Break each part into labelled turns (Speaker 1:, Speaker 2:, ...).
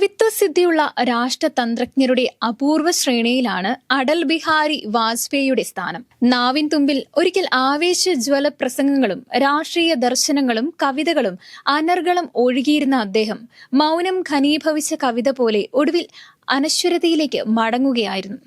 Speaker 1: കവിത്വസിദ്ധിയുള്ള രാഷ്ട്രതന്ത്രജ്ഞരുടെ അപൂർവ ശ്രേണിയിലാണ് അടൽ ബിഹാരി വാജ്പേയിയുടെ സ്ഥാനം. നാവിൻ തുമ്പിൽ ഒരിക്കൽ ആവേശജ്വല പ്രസംഗങ്ങളും രാഷ്ട്രീയ ദർശനങ്ങളും കവിതകളും അനർഗളം ഒഴുകിയിരുന്ന അദ്ദേഹം മൗനം ഘനീഭവിച്ച കവിത പോലെ ഒടുവിൽ അനശ്വരതയിലേക്ക് മടങ്ങുകയായിരുന്നു.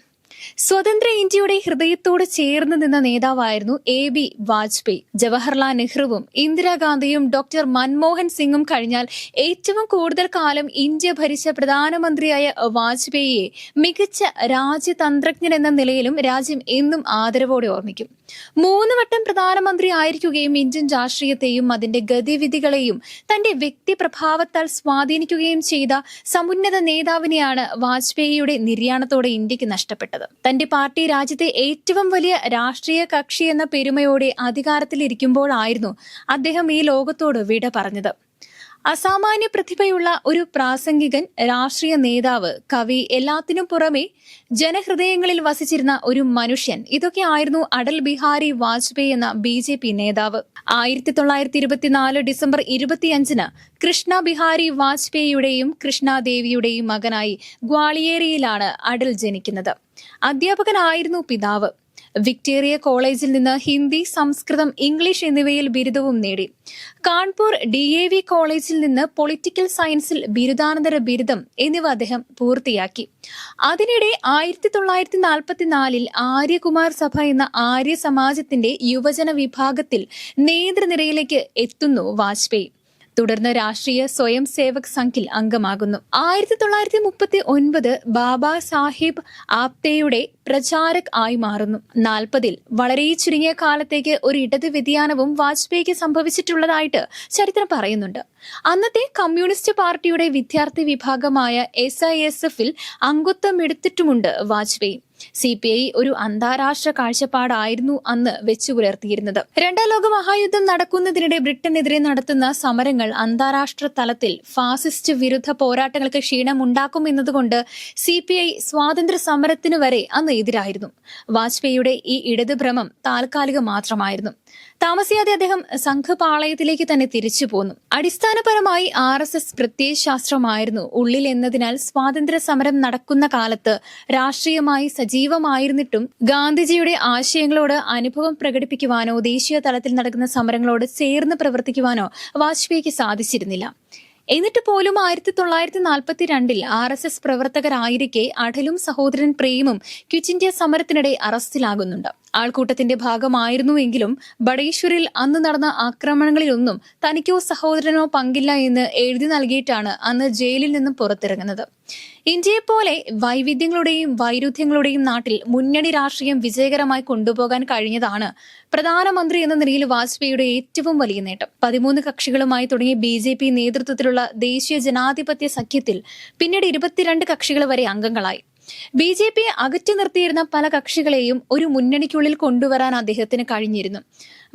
Speaker 1: സ്വതന്ത്ര ഇന്ത്യയുടെ ഹൃദയത്തോട് ചേർന്ന് നിന്ന നേതാവായിരുന്നു എ ബി വാജ്പേയി. ജവഹർലാൽ നെഹ്റുവും ഇന്ദിരാഗാന്ധിയും ഡോക്ടർ മൻമോഹൻ സിംഗും കഴിഞ്ഞാൽ ഏറ്റവും കൂടുതൽ കാലം ഇന്ത്യ ഭരിച്ച പ്രധാനമന്ത്രിയായ വാജ്പേയിയെ മികച്ച രാജ്യതന്ത്രജ്ഞൻ എന്ന നിലയിലും രാജ്യം എന്നും ആദരവോടെ ഓർമ്മിക്കും. മൂന്ന് വട്ടം പ്രധാനമന്ത്രി ആയിരിക്കുകയും ഇന്ത്യൻ രാഷ്ട്രീയത്തെയും അതിന്റെ ഗതിവിധികളെയും തന്റെ വ്യക്തിപ്രഭാവത്താൽ സ്വാധീനിക്കുകയും ചെയ്ത സമുന്നത നേതാവിനെയാണ് വാജ്പേയിയുടെ നിര്യാണത്തോടെ ഇന്ത്യയ്ക്ക് നഷ്ടപ്പെട്ടത്. തന്റെ പാർട്ടി രാജ്യത്തെ ഏറ്റവും വലിയ രാഷ്ട്രീയ കക്ഷി എന്ന പെരുമയോടെ അധികാരത്തിലിരിക്കുമ്പോഴായിരുന്നു അദ്ദേഹം ഈ ലോകത്തോട് വിട പറഞ്ഞത്. അസാമാന്യ പ്രതിഭയുള്ള ഒരു പ്രാസംഗികൻ രാഷ്ട്രീയ നേതാവ് കവി എല്ലാത്തിനും പുറമെ ജനഹൃദയങ്ങളിൽ വസിച്ചിരുന്ന ഒരു മനുഷ്യൻ. ഇതൊക്കെ ആയിരുന്നു അടൽ ബിഹാരി വാജ്പേയി എന്ന ബി ജെ പി നേതാവ്. ആയിരത്തി തൊള്ളായിരത്തി ഇരുപത്തിനാല് ഡിസംബർ ഇരുപത്തിയഞ്ചിന് കൃഷ്ണ ബിഹാരി വാജ്പേയിയുടെയും കൃഷ്ണദേവിയുടെയും മകനായി ഗ്വാളിയേരിയിലാണ് അടൽ ജനിക്കുന്നത്. അധ്യാപകനായിരുന്നു പിതാവ്. വിക്ടോറിയ കോളേജിൽ നിന്ന് ഹിന്ദി സംസ്കൃതം ഇംഗ്ലീഷ് എന്നിവയിൽ ബിരുദവും നേടി. കാൺപൂർ ഡി എ വി കോളേജിൽ നിന്ന് പൊളിറ്റിക്കൽ സയൻസിൽ ബിരുദാനന്തര ബിരുദം എന്നിവ അദ്ദേഹം പൂർത്തിയാക്കി. അതിനിടെ ആയിരത്തി തൊള്ളായിരത്തി നാൽപ്പത്തിനാലിൽ ആര്യകുമാർ സഭ എന്ന ആര്യ സമാജത്തിന്റെ യുവജന വിഭാഗത്തിൽ നേതൃനിരയിലേക്ക് എത്തുന്നു വാജ്പേയി. തുടർന്ന് രാഷ്ട്രീയ സ്വയം സേവക് സംഘിൽ അംഗമാകുന്നു. ആയിരത്തി തൊള്ളായിരത്തി മുപ്പത്തി ഒൻപത് ബാബാ സാഹിബ് ആപ്തയുടെ പ്രചാരക് ആയി മാറുന്നു. നാൽപ്പതിൽ വളരെ ചുരുങ്ങിയ കാലത്തേക്ക് ഒരു ഇടത് വ്യതിയാനവും വാജ്പേയിക്ക് സംഭവിച്ചിട്ടുള്ളതായിട്ട് ചരിത്രം പറയുന്നുണ്ട്. അന്നത്തെ കമ്മ്യൂണിസ്റ്റ് പാർട്ടിയുടെ വിദ്യാർത്ഥി വിഭാഗമായ എസ് ഐ എസ് എഫിൽ അംഗത്വമെടുത്തിട്ടുമുണ്ട് വാജ്പേയി. സി പി ഐ ഒരു അന്താരാഷ്ട്ര കാഴ്ചപ്പാടായിരുന്നു അന്ന് വെച്ചു പുലർത്തിയിരുന്നത് രണ്ടാം ലോക മഹായുദ്ധം നടക്കുന്നതിനിടെ ബ്രിട്ടനെതിരെ നടത്തുന്ന സമരങ്ങൾ അന്താരാഷ്ട്ര തലത്തിൽ ഫാസിസ്റ്റ് വിരുദ്ധ പോരാട്ടങ്ങൾക്ക് ക്ഷീണമുണ്ടാക്കും എന്നതുകൊണ്ട് സി പി ഐ സ്വാതന്ത്ര്യ സമരത്തിനു വരെ അന്ന് എതിരായിരുന്നു. വാജ്പേയിയുടെ ഈ ഇടതുഭ്രമം താൽക്കാലികം മാത്രമായിരുന്നു. താമസിയാതെ അദ്ദേഹം സംഘപാളയത്തിലേക്ക് തന്നെ തിരിച്ചു പോന്നു. അടിസ്ഥാനപരമായി ആർ എസ് എസ് പ്രത്യയശാസ്ത്രമായിരുന്നു ഉള്ളിൽ എന്നതിനാൽ സ്വാതന്ത്ര്യ സമരം നടക്കുന്ന കാലത്ത് രാഷ്ട്രീയമായി സജീവമായിരുന്നിട്ടും ഗാന്ധിജിയുടെ ആശയങ്ങളോട് അനുഭവം പ്രകടിപ്പിക്കുവാനോ ദേശീയ തലത്തിൽ നടക്കുന്ന സമരങ്ങളോട് ചേർന്ന് പ്രവർത്തിക്കുവാനോ വാജ്പേയിക്ക് സാധിച്ചിരുന്നില്ല. എന്നിട്ട് പോലും ആയിരത്തി തൊള്ളായിരത്തി നാൽപ്പത്തി രണ്ടിൽ ആർ എസ് എസ് പ്രവർത്തകരായിരിക്കെ അടലും സഹോദരൻ പ്രേമും ക്വിറ്റ് ഇന്ത്യ സമരത്തിനിടെ അറസ്റ്റിലാകുന്നുണ്ട്. ആൾക്കൂട്ടത്തിന്റെ ഭാഗമായിരുന്നുവെങ്കിലും ബടേശ്വറിൽ അന്ന് നടന്ന ആക്രമണങ്ങളിലൊന്നും തനിക്കോ സഹോദരനോ പങ്കില്ല എന്ന് എഴുതി നൽകിയിട്ടാണ് അന്ന് ജയിലിൽ നിന്നും പുറത്തിറങ്ങുന്നത്. ഇന്ത്യയെപ്പോലെ വൈവിധ്യങ്ങളുടെയും വൈരുദ്ധ്യങ്ങളുടെയും നാട്ടിൽ മുന്നണി രാഷ്ട്രീയം വിജയകരമായി കൊണ്ടുപോകാൻ കഴിഞ്ഞതാണ് പ്രധാനമന്ത്രി എന്ന നിലയിൽ വാജ്പേയിയുടെ ഏറ്റവും വലിയ നേട്ടം. പതിമൂന്ന് കക്ഷികളുമായി തുടങ്ങിയ ബി ജെ പി നേതൃത്വത്തിലുള്ള ദേശീയ ജനാധിപത്യ സഖ്യത്തിൽ പിന്നീട് ഇരുപത്തിരണ്ട് കക്ഷികൾ വരെ അംഗങ്ങളായി. ബി ജെ പിയെ അകറ്റി നിർത്തിയിരുന്ന പല കക്ഷികളെയും ഒരു മുന്നണിക്കുള്ളിൽ കൊണ്ടുവരാൻ അദ്ദേഹത്തിന് കഴിഞ്ഞിരുന്നു.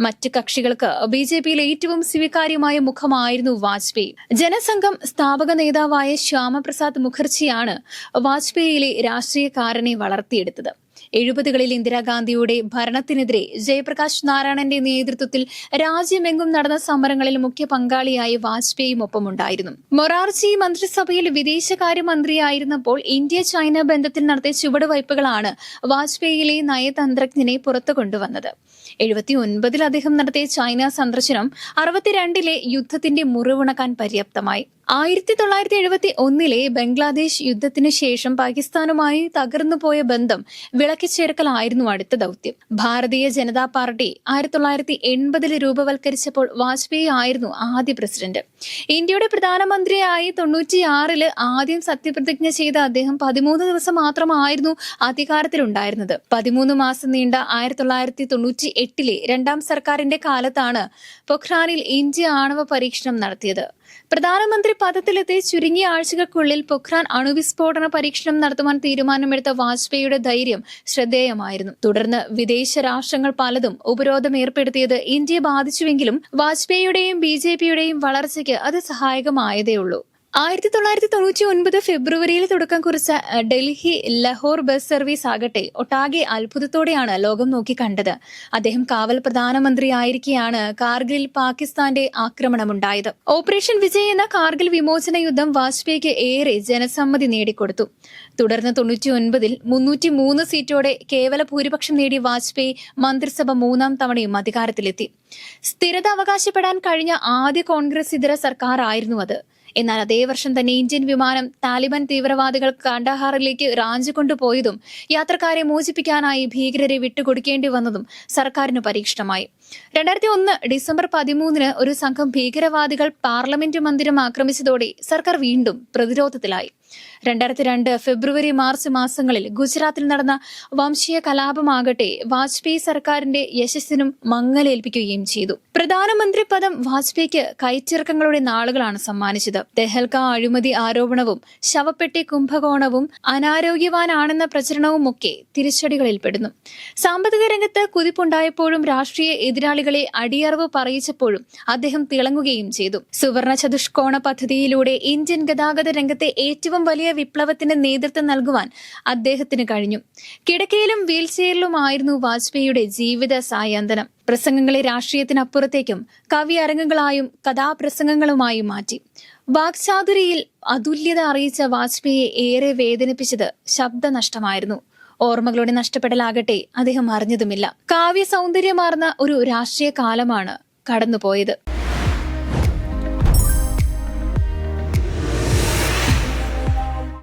Speaker 1: മറ്റ് കക്ഷികൾക്ക് ബി ജെ പിയിൽ ഏറ്റവും സ്വീകാര്യമായ മുഖമായിരുന്നു വാജ്പേയി. ജനസംഘം സ്ഥാപക നേതാവായ ശ്യാമപ്രസാദ് മുഖർജിയാണ് വാജ്പേയിയിലെ രാഷ്ട്രീയക്കാരനെ വളർത്തിയെടുത്തത്. എഴുപതുകളിൽ ഇന്ദിരാഗാന്ധിയുടെ ഭരണത്തിനെതിരെ ജയപ്രകാശ് നാരായണന്റെ നേതൃത്വത്തിൽ രാജ്യമെങ്ങും നടന്ന സമരങ്ങളിൽ മുഖ്യ പങ്കാളിയായി വാജ്പേയിയും ഒപ്പമുണ്ടായിരുന്നു. മൊറാർജി മന്ത്രിസഭയിൽ വിദേശകാര്യമന്ത്രിയായിരുന്നപ്പോൾ ഇന്ത്യ ചൈന ബന്ധത്തിൽ നടത്തിയ ചുവടുവയ്പുകളാണ് വാജ്പേയിയിലെ നയതന്ത്രജ്ഞനെ പുറത്തു കൊണ്ടുവന്നത്. എഴുപത്തി ഒൻപതിൽ അദ്ദേഹം നടത്തിയ ചൈന സന്ദർശനം അറുപത്തിരണ്ടിലെ യുദ്ധത്തിന്റെ മുറിവുണക്കാൻ പര്യാപ്തമായി. ആയിരത്തി തൊള്ളായിരത്തി എഴുപത്തി ഒന്നിലെ ബംഗ്ലാദേശ് യുദ്ധത്തിന് ശേഷം പാകിസ്ഥാനുമായി തകർന്നുപോയ ബന്ധം വിളക്കിച്ചേർക്കലായിരുന്നു അടുത്ത ദൗത്യം. ഭാരതീയ ജനതാ പാർട്ടി ആയിരത്തി തൊള്ളായിരത്തി എൺപതിൽ രൂപവൽക്കരിച്ചപ്പോൾ വാജ്പേയി ആയിരുന്നു ആദ്യ പ്രസിഡന്റ്. ഇന്ത്യയുടെ പ്രധാനമന്ത്രിയായി തൊണ്ണൂറ്റിയാറിൽ ആദ്യം സത്യപ്രതിജ്ഞ ചെയ്ത അദ്ദേഹം പതിമൂന്ന് ദിവസം മാത്രമായിരുന്നു അധികാരത്തിലുണ്ടായിരുന്നത്. പതിമൂന്ന് മാസം നീണ്ട ആയിരത്തി തൊള്ളായിരത്തി തൊണ്ണൂറ്റി എട്ടിലെ രണ്ടാം സർക്കാരിന്റെ കാലത്താണ് പൊഖ്രാനിൽ ഇന്ത്യ ആണവ പരീക്ഷണം നടത്തിയത്. പ്രധാനമന്ത്രി പദത്തിലെത്തി ചുരുങ്ങിയ ആഴ്ചകൾക്കുള്ളിൽ പൊഖ്രാൻ അണുവിസ്ഫോടന പരീക്ഷണം നടത്തുവാൻ തീരുമാനമെടുത്ത വാജ്പേയിയുടെ ധൈര്യം ശ്രദ്ധേയമായിരുന്നു. തുടർന്ന് വിദേശ രാഷ്ട്രങ്ങൾ പലതും ഉപരോധം ഏർപ്പെടുത്തിയത് ഇന്ത്യയെ ബാധിച്ചുവെങ്കിലും വാജ്പേയിയുടെയും ബി വളർച്ചയ്ക്ക് അത് സഹായകമായതേയുള്ളൂ. ആയിരത്തി തൊള്ളായിരത്തി തൊണ്ണൂറ്റി ഒൻപത് ഫെബ്രുവരിയിൽ തുടക്കം കുറിച്ച ഡൽഹി ലഹോർ ബസ് സർവീസ് ആകട്ടെ ഒട്ടാകെ അത്ഭുതത്തോടെയാണ് ലോകം നോക്കി കണ്ടത്. അദ്ദേഹം കാവൽ പ്രധാനമന്ത്രിയായിരിക്കെയാണ് കാർഗിലിൽ പാകിസ്ഥാന്റെ ആക്രമണമുണ്ടായത്. ഓപ്പറേഷൻ വിജയ് എന്ന കാർഗിൽ വിമോചന യുദ്ധം വാജ്പേയിക്ക് ഏറെ ജനസമ്മതി നേടിക്കൊടുത്തു. തുടർന്ന് തൊണ്ണൂറ്റി ഒൻപതിൽ മുന്നൂറ്റി മൂന്ന് സീറ്റോടെ കേവല ഭൂരിപക്ഷം നേടി വാജ്പേയി മന്ത്രിസഭ മൂന്നാം തവണയും അധികാരത്തിലെത്തി. സ്ഥിരത അവകാശപ്പെടാൻ കഴിഞ്ഞ ആദ്യ കോൺഗ്രസ് ഇതര സർക്കാർ ആയിരുന്നു അത്. എന്നാൽ അതേ വർഷം തന്നെ ഇന്ത്യൻ വിമാനം താലിബാൻ തീവ്രവാദികൾ കാണ്ഡഹാറിലേക്ക് റാഞ്ചി കൊണ്ടുപോയതും യാത്രക്കാരെ മോചിപ്പിക്കാനായി ഭീകരരെ വിട്ടുകൊടുക്കേണ്ടി വന്നതും സർക്കാരിന് പരീക്ഷണമായി. രണ്ടായിരത്തി ഒന്ന് ഡിസംബർ പതിമൂന്നിന് ഒരു സംഘം ഭീകരവാദികൾ പാർലമെന്റ് മന്ദിരം ആക്രമിച്ചതോടെ സർക്കാർ വീണ്ടും പ്രതിരോധത്തിലായി. രണ്ടായിരത്തി രണ്ട് ഫെബ്രുവരി മാർച്ച് മാസങ്ങളിൽ ഗുജറാത്തിൽ നടന്ന വംശീയ കലാപമാകട്ടെ വാജ്പേയി സർക്കാരിന്റെ യശസ്സിനും മങ്ങലേൽപ്പിക്കുകയും ചെയ്തു. പ്രധാനമന്ത്രി പദം വാജ്പേയിക്ക് കയറ്റിറക്കങ്ങളുടെ നാളുകളാണ് സമ്മാനിച്ചത്. തെഹൽക്ക അഴിമതി ആരോപണവും ശവപ്പെട്ടി കുംഭകോണവും അനാരോഗ്യവാനാണെന്ന പ്രചരണവും ഒക്കെ തിരിച്ചടികളിൽപ്പെടുന്നു. സാമ്പത്തിക രംഗത്ത് കുതിപ്പുണ്ടായപ്പോഴും രാഷ്ട്രീയ എതിരാളികളെ അടിയറവ് പറയിച്ചപ്പോഴും അദ്ദേഹം തിളങ്ങുകയും ചെയ്തു. സുവർണ ചതുഷ്കോണ പദ്ധതിയിലൂടെ ഇന്ത്യൻ ഗതാഗത രംഗത്തെ ഏറ്റവും വലിയ വിപ്ലവത്തിന് നേതൃത്വം നൽകുവാൻ അദ്ദേഹത്തിന് കഴിഞ്ഞു. കിടക്കയിലും വീൽചെയറിലുമായിരുന്നു വാജ്പേയിയുടെ ജീവിത സായാന്തനം. പ്രസംഗങ്ങളെ രാഷ്ട്രീയത്തിനപ്പുറത്തേക്കും കവി അരങ്ങുകളായും കഥാപ്രസംഗങ്ങളുമായും മാറ്റി. വാക്ചാതുരിയിൽ അതുല്യത അറിയിച്ച വാജ്പേയിയെ ഏറെ വേദനിപ്പിച്ചത് ശബ്ദനഷ്ടമായിരുന്നു. ഓർമ്മകളുടെ നഷ്ടപ്പെടലാകട്ടെ അദ്ദേഹം അറിഞ്ഞതുമില്ല. കാവ്യ സൗന്ദര്യമാർന്ന ഒരു രാഷ്ട്രീയ കാലമാണ് കടന്നുപോയത്.